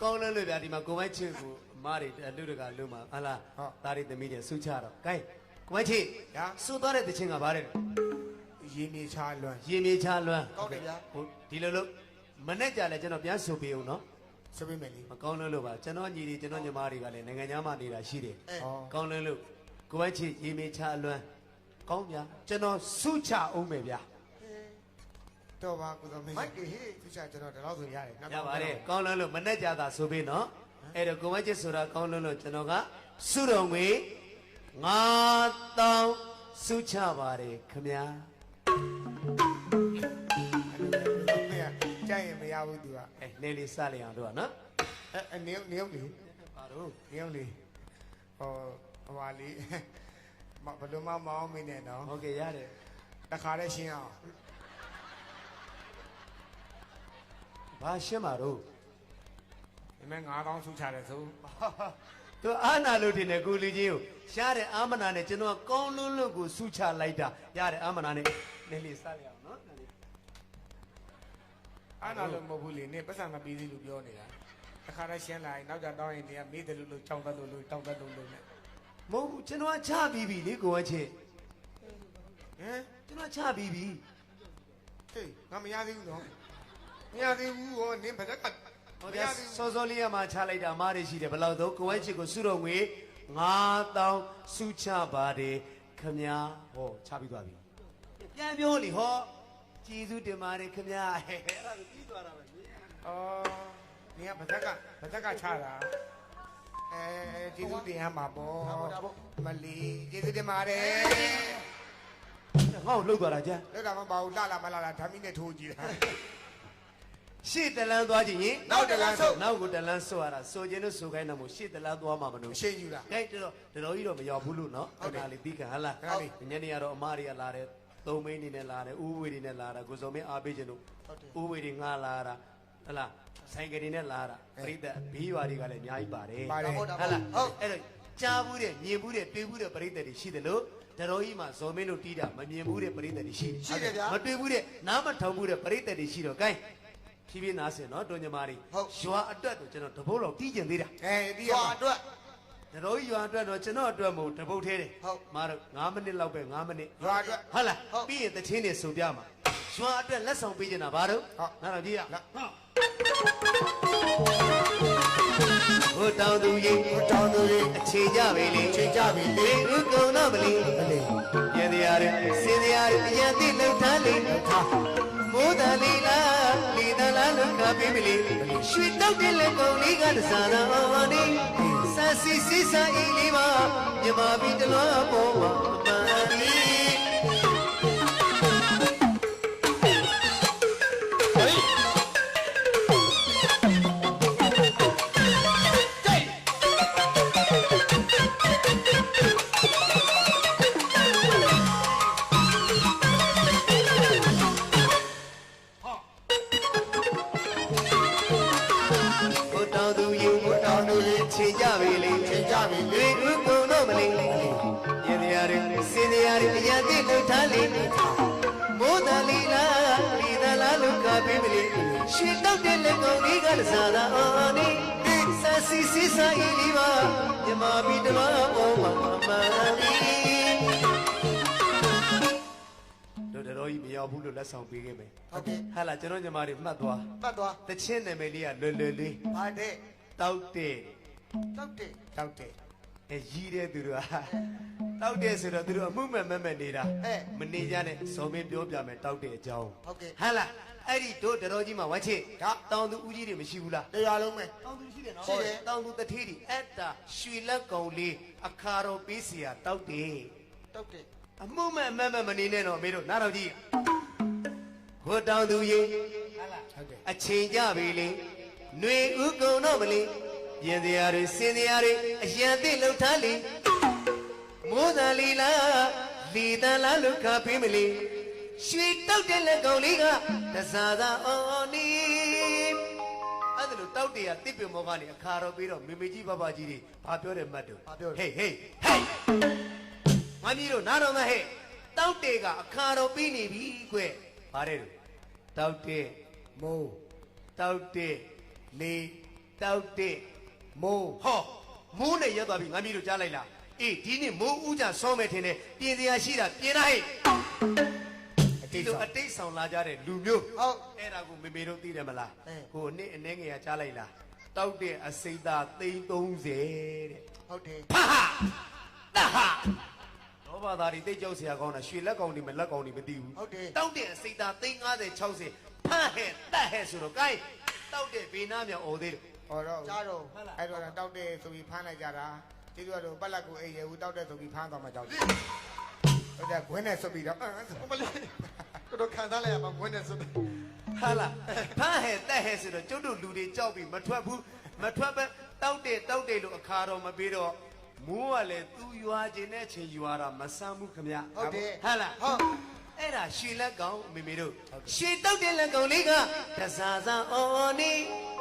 ကောင်းလို့လို့ဗျာဒီမှာကိုမိုက်ချစ်ကိုအမားတွေလူတကလူမှာဟာလားဟုတ်သားတွေသမီးတွေဆူချတော့ကဲကိုမိုက်ချစ်ညာဆူသွားတဲ့တခြင်းကဘာလဲရေမြေချလွမ်းရေမြေချလွမ်းကောင်းတယ်ဗျာဟုတ်ဒီလိုလို့မနဲ့ကြလဲကျွန်တော်ပြန်ဆိုပေးအောင်နော်စပိမယ်လေမကောင်းလို့လို့ပါကျွန်တော်ညီတွေကျွန်တော်ညီမတွေကလည်းနိုင်ငံခြားမှာနေတာရှိတယ်အဲကောင်းလို့လို့ကိုမိုက်ချစ်ရေမြေချလွမ်းကောင်းဗျာကျွန်တော်ဆူချအောင်မယ်ဗျာ တော့ပါကုသမင်းမိုက်ကြီးဟေးသူချကျွန်တော်ဒီလောက်ဆိုရတယ်နောက်ရတော့ပါတယ်ကောင်းလို့လို့မနဲ့ကြတာဆိုပေးနော်အဲ့တော့ကိုမိုက်ချစ်ဆိုတာကောင်းလို့လို့ကျွန်တော်ကစုတော်ငွေ9000စုချပါတယ်ခမညာကြိုက်ရင်မရဘူးသူကအဲနေလေးစလိုက်အောင်တို့ကနော်အဲအနေနေအောင်လေပါတော့နေအောင်လေဟောဟိုပါလေမဘယ်လိုမှမအောင်မင်းနဲ့နော်ဟုတ်ကဲ့ရတယ်တခါတည်းရှင်းအောင် ဘာရှင်းပါတော့ဒီမဲ့9000ဆုချတယ်ဆိုသူအာနာလို့တင်တဲ့ကိုလူကြီးကိုရှားတဲ့အာမနာနဲ့ကျွန်တော်ကကောင်းလွန်းလွန်းကိုစုချလိုက်တာရတယ်အာမနာနဲ့နေလေးစလိုက်အောင်နော်နေလေးအားနာလို့မဟုတ်ဘူးလေနေပတ်စံမပြီးသေးလို့ပြောနေတာတခါတည်းရှင်းလိုက်နောက်ကြတောင်းရင်နေကမေးတယ်လို့လို့ကြောက်တယ်လို့လို့တောက်တယ်လို့လို့နဲ့မဟုတ်ဘူးကျွန်တော်ကချပြီးပြီလေကိုဝဲချစ်ဟမ်ကျွန်တော်ချပြီးပြီဟေးငါမရသေးဘူးနော် မရသေးဘူးဟောနင်းဘာကဟုတ်ဗျာစောစောလေးကမှချလိုက်တာအမားတွေရှိတယ်ဘယ်လောက်တော့ကိုဝဲချစ်ကိုစုတော်ငွေ9000စုချပါတယ်ခမညာဟောချပြီးသွားပြီပြန်ပြောလေဟောကျေးဇူးတင်ပါတယ်ခမညာဟဲ့အဲ့ဒါကိုပြီးသွားတာပဲအော်နင်းကဘာကဘာကချတာအဲကျေးဇူးတင်ရမှာပေါ့မလီကျေးဇူးတင်ပါတယ်ငါ့ကိုလှုပ်သွားတာကြာလက်တာမပါဘူးလှလာမလှလာဓာမီနဲ့ထိုးကြည့်တာ ရှေ့တလန်းသွားကြည့်ရင်နောက်တလန်းဆုပ်နောက်ကိုတလန်းဆိုရတာဆိုခြင်းလို့ဆိုခိုင်းတယ်မို့ရှေ့တလန်းသွားမှာမလို့အရှိန်ယူတာကဲတော်တော်ကြီးတော့မရောက်ဘူးလို့နော်ဟုတ်တယ်ဒါလေးပြီးခံဟလားခဏလေးညနေကတော့အမတွေကလာတယ်သုံးမင်းနေနဲ့လာတယ်ဥဝေတွေနဲ့လာတာကိုစုံမင်းအားပေးခြင်းလို့ဥဝေတွေငှားလာတာဟလားဆိုင်ကယ်တွေနဲ့လာတာပြိတ္တဘေးရွာတွေကလည်းအများကြီးပါတယ်ပါတယ်ဟုတ်လားအဲ့တော့ကြားဘူးတဲ့မြင်ဘူးတဲ့တွေ့ဘူးတဲ့ပြိတ္တတွေရှိတယ်လို့တတော်ကြီးမှာဇော်မင်းတို့တီးတာမမြင်ဘူးတဲ့ပြိတ္တတွေရှိတယ်ရှိတယ်ဗျာမတွေ့ဘူးတဲ့နားမထောင်ဘူးတဲ့ပြိတ္တတွေရှိတော့ gain ဖြည်းဖြည်းနားစင်နော်တွင်ညီမတွေဟုတ် ရွာအတွက်တော့ကျွန်တော်တပုတ်လောက်တီးကျင်သေးတာအဲဒီရရွာမှာအတွက် တတော်ကြီးရွာအတွက်တော့ကျွန်တော်အတွက်မို့တပုတ်သေးတယ်ဟုတ်မတော့9မိနစ်လောက်ပဲ9မိနစ်ရွာအတွက်ဟုတ်လားဟုတ်ပြီးရင်တချင်းနေစုံပြမှာရွာအတွက်လက်ဆောင်ပေးချင်တာဘာလို့ဟုတ် နားတော့ကြည့်ရလာဟိုတောင်သူရင်ဟိုတောင်းသူလေးအခြေကြပြီလေချိန်ကြပြီလေဥကုံတော့မလီ မလေး ရန်တရားရစင်တရားရအရင်သိလှုပ်ထားလေမိုးတလီလားလီတလားလုခပေးမလီရွှေတောက်တဲ့လက်ကုံလေးကတစားတော်ဝနီဆာစီစီစာအီလေးပါမြမဘီတလောပေါ်မှာ ရားရအရင်သိလှုပ်ထားလေမိုးတလီလားလီတလားလုခပေးမလီရွှေတောက်တဲ့လက်ကုံလေးကတစားတော်နီဆာစီစီစာအီလီပါမြမဘီတလောပေါ်မှာပန်ဒီတို့တော်ကြီးမရောက်ဘူးလို့လက်ဆောင်ပေးခဲ့မယ်ဟုတ်ကဲ့ဟာလာကျွန်တော်ညီမတွေမှတ်သွားပတ်သွားတချင်းနာမည်လေးကလွယ်လွယ်လေးပါတဲ့တောက်တဲ့တောက်တယ်တောက်တယ်အဲရီးတဲ့သူတို့ဟာ တောက်တဲ့ဆိုတော့သူတို့အမှုမဲ့မဲ့မဲ့နေတာအဲမနေကြနဲ့ဇော်မင်းပြောပြမယ်တောက်တဲ့အကြောင်းဟုတ်ကဲ့ဟာလာအဲ့ဒီတို့တတော်ကြီးမှာဝမ်းချစ်ဒါတောင်သူဦးကြီးတွေမရှိဘူးလားတရားလုံးပဲတောင်သူရှိတယ်နော်ရှိတယ်တောင်သူတထေးတွေအဲ့တာရွှေလက်ကုံလေးအခါတော်ပေးစီရတောက်တယ်တောက်တယ်အမှုမဲ့မဲ့မဲ့မနေနဲ့တော့အမေတို့နားတော်ကြီးဟိုတောင်သူရေဟာလာဟုတ်တယ်အချိန်ကြပြီလေຫນွေဥကုံတော့မလေးရင်တရားတွေစင်တရားတွေအရန်သိလှုပ်ထားလေ မိုးတလီလားလီတလားလုခပေးမလေးရွှေတောက်တဲ့လက်ကောင်လေးကတစားသာအော်နီအဲ့ဒါလို့တောက်တရတစ်ပင်မောကနေအခါတော့ပြီးတော့မေမေကြီးဘဘကြီးတွေဘာပြောတယ်မှတ်တို့ဘာပြောလဲဟေးဟေးဟေးငါကြီးတို့နားတော်မဟဲ့တောက်တဲ့ကအခါတော့ပြီးနေပြီကွဘာတဲ့တို့တောက်တဲ့မိုးတောက်တဲ့လေးတောက်တဲ့မိုးဟောမိုးနဲ့ရက်သွားပြီငါမျိုးတို့ကြားလိုက်လား အေးဒီနေ့မိုးဦးကြဆောမယ်ထင်တယ်ပြင်စရာရှိတာပြင်လိုက်အတိဒီတ်လိုဆောအင် တိတ်ဆောင်လာကြတဲ့လူမျိုးဟုတ်အဲ့ဒါကိုမေမေတို့သိတယ်မလားသိ ဟိုနေ့အနေငယ်ကကြားလိုက်လားတောက်တဲ့အစိမ့်သားသိန်း30တဲ့ဟုတ်တယ်ဖဟာတဟာတော့ဘာသာတွေတိတ်ကြောက်စရာကောင်းတာရွှေလက်ကောင်တွေမလက်ကောင်တွေမသိဘူး ဟုတ်တယ်တောက်တဲ့အစိမ့်သားသိန်း90 60ဖမ်းဟဲ့တတ်ဟဲ့ဆိုတော့ gain တောက်တဲ့ဘေးနားမြောင်အော်သေးတယ် ဟောတော့ကြားတော့အဲ့တော့တောက်တယ်ဆိုပြီးဖမ်းလိုက်ကြတာ ကျေးဇူးတော်ပတ်လက်ကိုအိမ်ရဦးတောက်တဲ့ဆိုပြီးဖမ်းသွားမှကြောက်တယ်ဟုတ်တယ်ခွင်းနဲ့ဆွပြီးတော့မလေးကတော့ခံစားလိုက်ရမှာငွေနဲ့ဆိုဟာလားဖဟဲ့တဟဲ့ဆိုတော့ကျုပ်တို့လူတွေကြောက်ပြီးမထွက်ဘူးမထွက်ပဲတောက်တဲ့တောက်တဲ့လို့အခါတော်မပေးတော့မိုးကလည်းသူရွာခြင်းတဲ့ချိန်ရွာတာမဆမ်းဘူးခမရဟုတ်တယ်ဟာလားဟုတ်အဲ့ဒါရွှေလက်ကောင်မေမေတို့ရွှေတောက်တဲ့လက်ကောင်လေးကတစားစားအော်နေ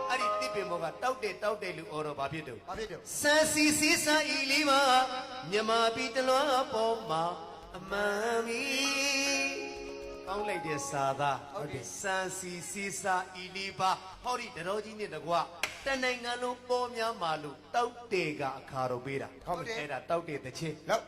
အဲ့ဒီတစ်ပင်ဘောကတောက်တဲ့တောက်တဲ့လူအော်တော့ဘာဖြစ်တော့ဘာဖြစ်တော့စံစီစီစာဤလေးပါမြမပြည်တလွားပေါ်မှာအမှန်မီကောင်းလိုက်တဲ့စာသားဟုတ်တယ်စံစီစီစာဤလေးပါဟောဒီတတော်ကြီးနဲ့တကွတန်နိုင်ငံလုံးပေါ်များမှာလို့တောက်တဲ့ကအခါတော့ပေးတာဟုတ်တယ်အဲ့ဒါတောက်တဲ့တစ်ချင်းလောက်